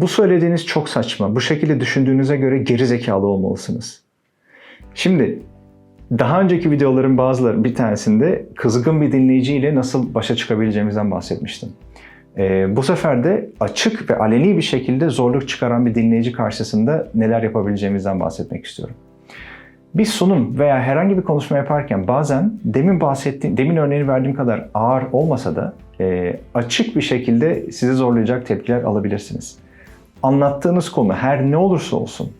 Bu söylediğiniz çok saçma. Bu şekilde düşündüğünüze göre geri zekalı olmalısınız. Şimdi daha önceki videoların bazıları bir tanesinde kızgın bir dinleyiciyle nasıl başa çıkabileceğimizden bahsetmiştim. Ee, bu sefer de açık ve aleni bir şekilde zorluk çıkaran bir dinleyici karşısında neler yapabileceğimizden bahsetmek istiyorum. Bir sunum veya herhangi bir konuşma yaparken bazen demin bahsettiğim, demin örneğini verdiğim kadar ağır olmasa da e, açık bir şekilde sizi zorlayacak tepkiler alabilirsiniz. Anlattığınız konu her ne olursa olsun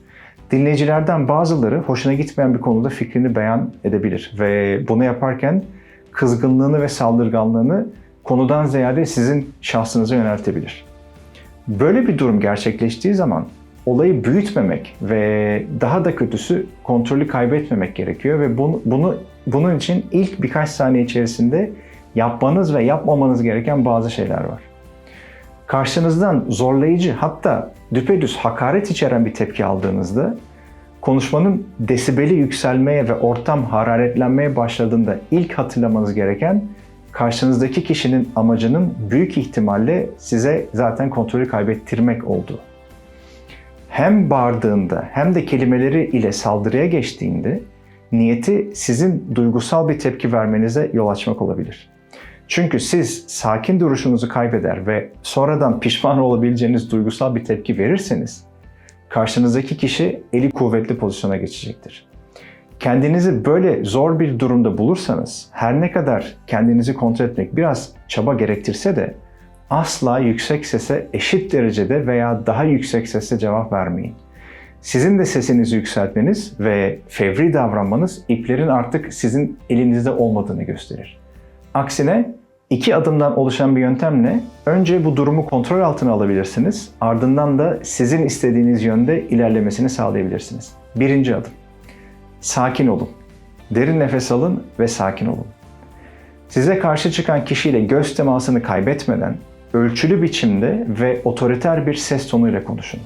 dinleyicilerden bazıları hoşuna gitmeyen bir konuda fikrini beyan edebilir ve bunu yaparken kızgınlığını ve saldırganlığını konudan ziyade sizin şahsınıza yöneltebilir. Böyle bir durum gerçekleştiği zaman olayı büyütmemek ve daha da kötüsü kontrolü kaybetmemek gerekiyor ve bunu, bunu bunun için ilk birkaç saniye içerisinde yapmanız ve yapmamanız gereken bazı şeyler var. Karşınızdan zorlayıcı hatta düpedüz hakaret içeren bir tepki aldığınızda konuşmanın desibeli yükselmeye ve ortam hararetlenmeye başladığında ilk hatırlamanız gereken karşınızdaki kişinin amacının büyük ihtimalle size zaten kontrolü kaybettirmek olduğu. Hem bağırdığında hem de kelimeleri ile saldırıya geçtiğinde niyeti sizin duygusal bir tepki vermenize yol açmak olabilir. Çünkü siz sakin duruşunuzu kaybeder ve sonradan pişman olabileceğiniz duygusal bir tepki verirseniz karşınızdaki kişi eli kuvvetli pozisyona geçecektir. Kendinizi böyle zor bir durumda bulursanız her ne kadar kendinizi kontrol etmek biraz çaba gerektirse de asla yüksek sese eşit derecede veya daha yüksek sesle cevap vermeyin. Sizin de sesinizi yükseltmeniz ve fevri davranmanız iplerin artık sizin elinizde olmadığını gösterir. Aksine iki adımdan oluşan bir yöntemle önce bu durumu kontrol altına alabilirsiniz. Ardından da sizin istediğiniz yönde ilerlemesini sağlayabilirsiniz. Birinci adım. Sakin olun. Derin nefes alın ve sakin olun. Size karşı çıkan kişiyle göz temasını kaybetmeden ölçülü biçimde ve otoriter bir ses tonuyla konuşun.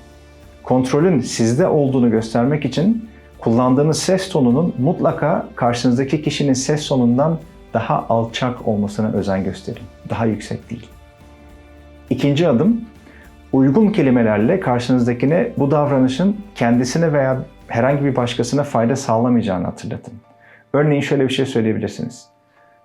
Kontrolün sizde olduğunu göstermek için kullandığınız ses tonunun mutlaka karşınızdaki kişinin ses tonundan daha alçak olmasına özen gösterin. Daha yüksek değil. İkinci adım, uygun kelimelerle karşınızdakine bu davranışın kendisine veya herhangi bir başkasına fayda sağlamayacağını hatırlatın. Örneğin şöyle bir şey söyleyebilirsiniz.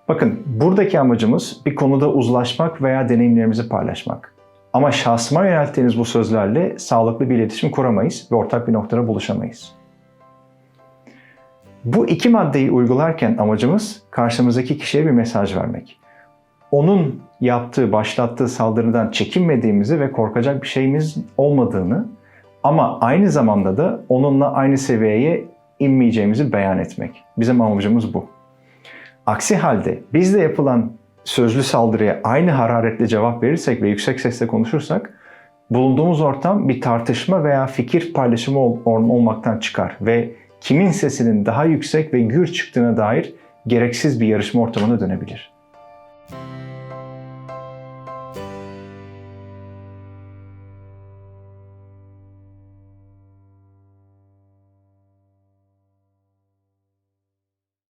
Bakın buradaki amacımız bir konuda uzlaşmak veya deneyimlerimizi paylaşmak. Ama şahsıma yönelttiğiniz bu sözlerle sağlıklı bir iletişim kuramayız ve ortak bir noktada buluşamayız. Bu iki maddeyi uygularken amacımız karşımızdaki kişiye bir mesaj vermek. Onun yaptığı, başlattığı saldırıdan çekinmediğimizi ve korkacak bir şeyimiz olmadığını ama aynı zamanda da onunla aynı seviyeye inmeyeceğimizi beyan etmek. Bizim amacımız bu. Aksi halde bizde yapılan sözlü saldırıya aynı hararetle cevap verirsek ve yüksek sesle konuşursak bulunduğumuz ortam bir tartışma veya fikir paylaşımı ol- olmaktan çıkar ve kimin sesinin daha yüksek ve gür çıktığına dair gereksiz bir yarışma ortamına dönebilir.